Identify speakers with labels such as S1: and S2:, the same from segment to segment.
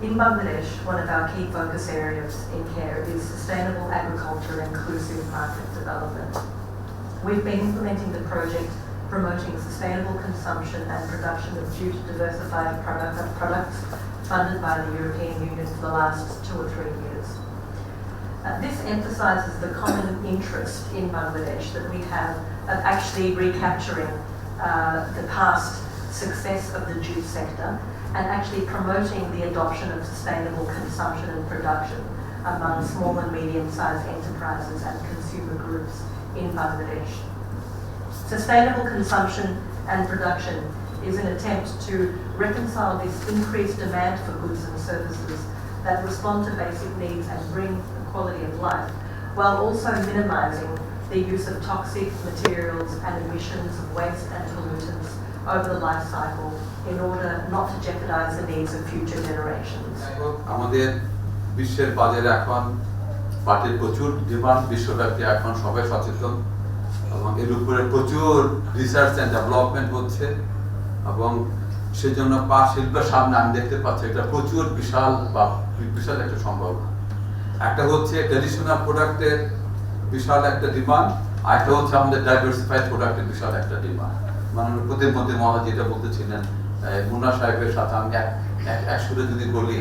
S1: In Bangladesh, one of our key focus areas in care is sustainable agriculture and inclusive market development. We've been implementing the project promoting sustainable consumption and production of diversified product, products funded by the European Union for the last two or three years. Uh, this emphasises the common interest in Bangladesh that we have of actually recapturing uh, the past success of the jute sector and actually promoting the adoption of sustainable consumption and production among small and medium-sized enterprises and consumer groups in Bangladesh. Sustainable consumption and production is an attempt to reconcile this increased demand for goods and services that respond to basic needs and bring the quality of life, while also minimising the use of toxic materials and emissions of waste and pollutants over the life cycle in order not to jeopardise the needs of future generations.
S2: পাটের প্রচুর demand বিশ্বব্যাপী এখন সবাই সচেতন এবং এর উপরে প্রচুর রিসার্চ অ্যান্ড ডেভেলপমেন্ট হচ্ছে এবং সেজন্য পাট শিল্পের সামনে আমি দেখতে পাচ্ছি, এটা প্রচুর বিশাল বা বিশাল একটা সম্ভাবনা একটা হচ্ছে ট্রেডিশনাল প্রোডাক্টের বিশাল একটা ডিমান্ড আর একটা হচ্ছে আমাদের ডাইভার্সিফাইড প্রোডাক্টের বিশাল একটা ডিমান্ড মানে প্রতিমন্ত্রী মহারাজ যেটা বলতেছিলেন মুন্না সাহেবের সাথে আমি এক, এক- এক সুরে যদি বলি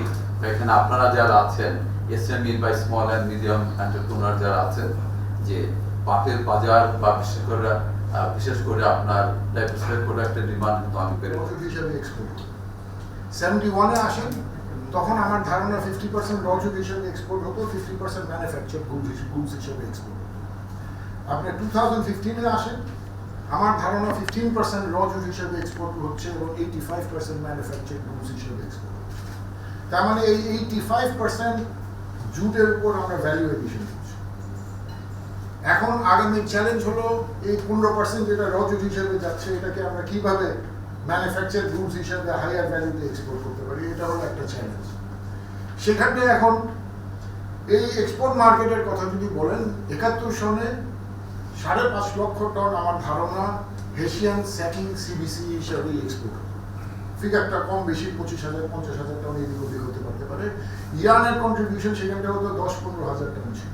S2: এখানে আপনারা যারা আছেন এসএমই বা স্মল অ্যান্ড মিডিয়াম এন্টারপ্রেনার যারা আছেন, যে পাটের বাজার বা বিশেষ করে বিশেষ করে আপনার ডাইভার্সিফাইড প্রোডাক্টের ডিমান্ড কিন্তু অনেক বেড়ে
S3: সেভেন্টি ওয়ানে আসেন, তখন আমার ধারণা ফিফটি পার্সেন্ট রজত হিসাবে এক্সপোর্ট হতো ফিফটি পার্সেন্ট ম্যানুফ্যাকচার গুডস হিসাবে এক্সপোর্ট আপনি টু থাউজেন্ড ফিফটিনে আসেন আমার ধারণা ফিফটিন পার্সেন্ট রজত হিসাবে এক্সপোর্ট হচ্ছে এবং eighty five percent manufacture goods হিসাবে এক্সপোর্ট তার মানে এই এইটি ফাইভ পার্সেন্ট জুটের উপর আমরা ভ্যালু এডিশন করছি। এখন আগামী চ্যালেঞ্জ হলো এই পনেরো পার্সেন্ট যেটা রজত হিসেবে যাচ্ছে, এটাকে আমরা কীভাবে ম্যানুফ্যাকচার গুডস হিসেবে হাইয়ার ভ্যালুতে এক্সপোর্ট করতে পারি, এটা হলো একটা চ্যালেঞ্জ সেখানে এখন এই এক্সপোর্ট মার্কেটের কথা যদি বলেন, একাত্তর সনে সাড়ে পাঁচ লক্ষ টন আমার ধারণা হেসিয়ান স্যাকিং সিবিসি হিসাবে এক্সপোর্ট ফিগারটা কম বেশি, পঁচিশ হাজার, পঞ্চাশ হাজার টন এদিক ওদিক হতে পারতে পারে। ইরানের কন্ট্রিবিউশন সেখানটা হতো দশ পনেরো হাজার টন ছিল।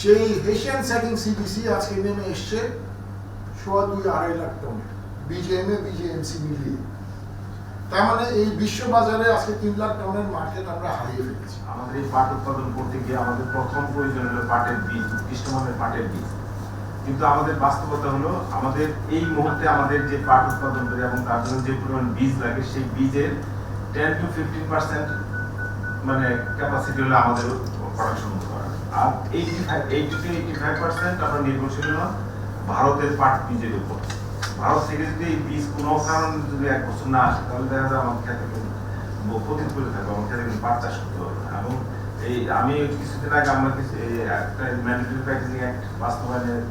S3: সেই হেসিয়ান স্যাকিং সিবিসি আজকে নেমে এসছে সোয়া দুই আড়াই লাখ টন। বিজেএমএ বিজেএমসি মিলিয়ে। তার মানে এই বিশ্ব বাজারে আজকে তিন লাখ টনের মার্কেট আমরা হারিয়ে ফেলেছি।
S4: আমাদের এই পাট উৎপাদন করতে গিয়ে আমাদের প্রথম প্রয়োজন হলো পাটের বীজ পাটের বীজ। কিন্তু আমাদের বাস্তবতা হলো আমাদের এই মুহূর্তে আমাদের যে পাট উৎপাদন করি এবং তার জন্য যে পরিমাণ বীজ লাগে, সেই বীজের টেন টু ফিফটিন পার্সেন্ট মানে ক্যাপাসিটি হলো আমাদের প্রোডাকশন করা আর eighty five eighty to eighty five percent আমরা নির্ভরশীল ভারতের পাট বীজের উপর। ভারত থেকে যদি বীজ কোনো কারণে যদি এক বছর না আসে, তাহলে দেখা যায় আমার খেতে পতিত করে থাকবে আমার খেতে কিন্তু পাট চাষ করতে হবে। এবং এই আমি কিছুদিন আগে আমরা কিছু একটা ম্যান্ডেটরি প্যাকেজিং অ্যাক্ট বাস্তবায়নের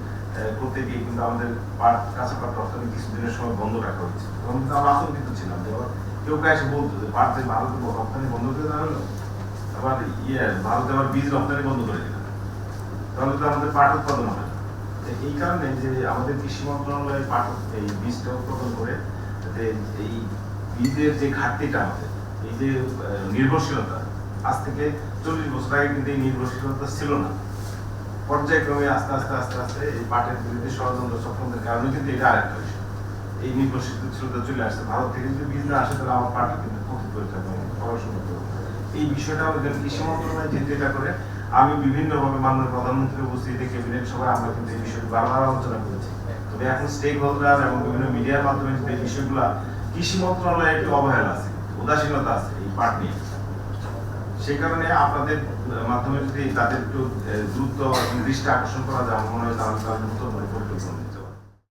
S4: করতে গিয়ে কিন্তু আমাদের পাট, কাঁচা পাট রপ্তানি কিছুদিনের সময় বন্ধ রাখা হয়েছে। তখন কিন্তু আমরা আতঙ্কিত ছিলাম যে কেউ প্রায় এসে বলতো যে পাট যে ভারতে রপ্তানি বন্ধ করে দেওয়া হলো, আবার ইয়ে ভারতে আবার বীজ রপ্তানি বন্ধ করে দিল। তাহলে তো আমাদের পাট উৎপাদন হবে এই কারণে যে আমাদের কৃষি মন্ত্রণালয় পাট এই বীজটা উৎপাদন করে এই বীজের যে ঘাটতিটা আমাদের, এই যে নির্ভরশীলতা, আজ থেকে চল্লিশ বছর আগে কিন্তু এই নির্ভরশীলতা ছিল না। পর্যায়ক্রমে আস্তে আস্তে আস্তে আস্তে এই পাটের বিরুদ্ধে ষড়যন্ত্র চক্রদের কারণে কিন্তু এটা আরেকটা বিষয়। এই নির্ভরশীলতা চলে আসছে। ভারত থেকে যদি বীজ না আসে, তাহলে আমার পাটে কিন্তু ক্ষতি করে থাকবে এই বিষয়টা আমাদের কৃষি মন্ত্রণালয় যে যেটা করে। আমি বিভিন্নভাবে মাননীয় প্রধানমন্ত্রীর উপস্থিতিতে ক্যাবিনেট সভায় আমরা কিন্তু এই বিষয়টি বারবার আলোচনা করেছি। তবে এখন স্টেক হোল্ডার এবং বিভিন্ন মিডিয়ার মাধ্যমে যে বিষয়গুলো কৃষি মন্ত্রণালয়ে একটু অবহেলা আছে, উদাসীনতা আছে এই পাট নিয়ে। সে কারণে আপনাদের মাধ্যমে যদি তাদের একটু দ্রুত দৃষ্টি আকর্ষণ করা যায়, আমার মনে হয় তাহলে তাদের নতুন পরিকল্পনা